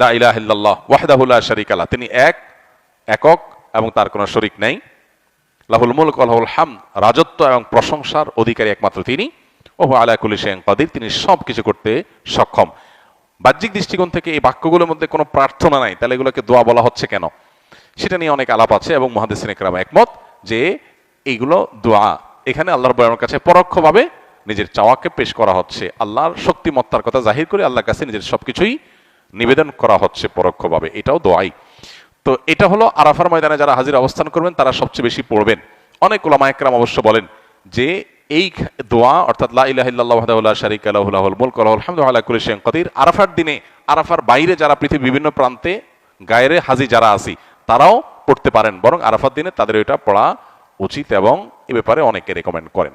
লা ইলাহা ইল্লাল্লাহ, ওয়াহদাহু লা শারীকা লা তিনি এক, একক এবং তার কোনো শরীক নাই। লাহুল মুলক লাহুল হাম রাজত্ব এবং প্রশংসার অধিকারী একমাত্র তিনি। ওহ আলা কুলি শেন কাদির, তিনি সব কিছু করতে সক্ষম। বাহ্যিক দৃষ্টিকোণ থেকে এই বাক্যগুলোর মধ্যে কোনো প্রার্থনা নাই, তাহলে এগুলোকে দোয়া বলা হচ্ছে কেন? সেটা নিয়ে অনেক আলাপ আছে এবং মহাদিসিন একরাম একমত যে এইগুলো দোয়া। এখানে আল্লাহর বয়ানের কাছে পরোক্ষভাবে নিজের চাওয়াকে পেশ করা হচ্ছে। আল্লাহর শক্তিমত্তার কথা জাহির করে আল্লাহর কাছে নিজের সবকিছুই নিবেদন করা হচ্ছে পরোক্ষভাবে, এটাও দোয়াই। তো এটা হলো আরাফার ময়দানে যারা হাজির অবস্থান করবেন, তারা সবচেয়ে বেশি পড়বেন। অনেক ওলামা একরাম অবশ্য বলেন যে এই দোয়া, অর্থাৎ লা শারীকা লাহু, লাহুল আরাফার দিনে, আরাফার বাইরে যারা পৃথিবীর বিভিন্ন প্রান্তে গায়রে হাজি যারা আছি, তারাও পড়তে পারেন। বরং আরাফার দিনে তাদের এটা পড়া উচিত এবং এ ব্যাপারে অনেকে রেকমেন্ড করেন।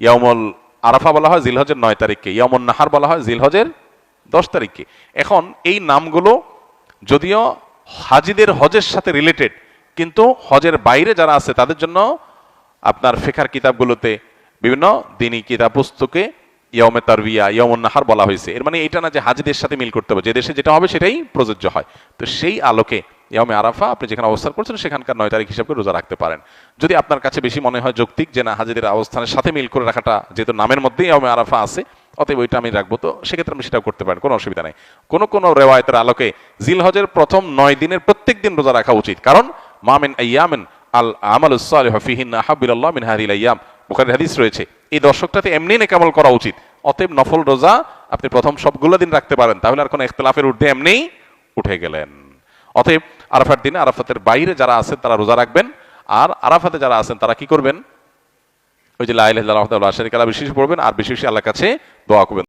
ইয়ামল আরাফা বলা হয় জিলহজের নয় তারিখকে। ইয়ামল নাহার বলা হয় জিলহজের দশ তারিখকে। এখন এই নামগুলো যদিও হাজিদের হজের সাথে রিলেটেড কিন্তু হজের বাইরে যারা আছে, তাদের জন্য আপনার ফেখার কিতাবগুলোতে বিভিন্ন দিনী কিতাব পুস্তকে ইয়মে তারবিয়া ইয়মন নাহার বলা হয়েছে। এর মানে এটা না যে হাজিদের সাথে মিল করতে হবে। যে দেশে যেটা হবে সেটাই প্রযোজ্য হয়। তো সেই আলোকে ইয়মে আরাফা আপনি যেখানে অবস্থান করছেন, সেখানকার নয় তারিখ হিসাবে রোজা রাখতে পারেন। যদি আপনার কাছে বেশি মনে হয় যৌক্তিক যে না, হাজিদের অবস্থানের সাথে মিল করে রাখাটা যেহেতু নামের মধ্যেই ইয়মে আরাফা আছে, অতএব ওইটা আমি রাখব। তো সেক্ষেত্রে আমি সেটাও করতে পারেন, কোনো অসুবিধা নেই। কোনো কোনো রেওয়ায়তের আলোকে জিল হজের প্রথম নয় দিনের প্রত্যেক দিন রোজা রাখা উচিত। কারণ মামেন আইয়ামিন আল আমাল ফিহিন আহাবিল্লাহ মিন হাদিল আইয়াম। বুখারীর হাদিস রয়েছে এই দর্শকটাতে এমনি নেকামল করা উচিত। অতএব নফল রোজা আপনি প্রথম সবগুলো দিন রাখতে পারেন, তাহলে আর কোনো ইখতলাফের ঊর্ধ্বে এমনি উঠে গেলেন। অতএব আরাফার দিনে আরাফাতের বাইরে যারা আছেন তারা রোজা রাখবেন, আর আরাফাতে যারা আছেন তারা কি করবেন? ওই যে লাইলাহ বিশেষ পড়বেন, আর বিশেষ আল্লাহ কাছে দোয়া করবেন।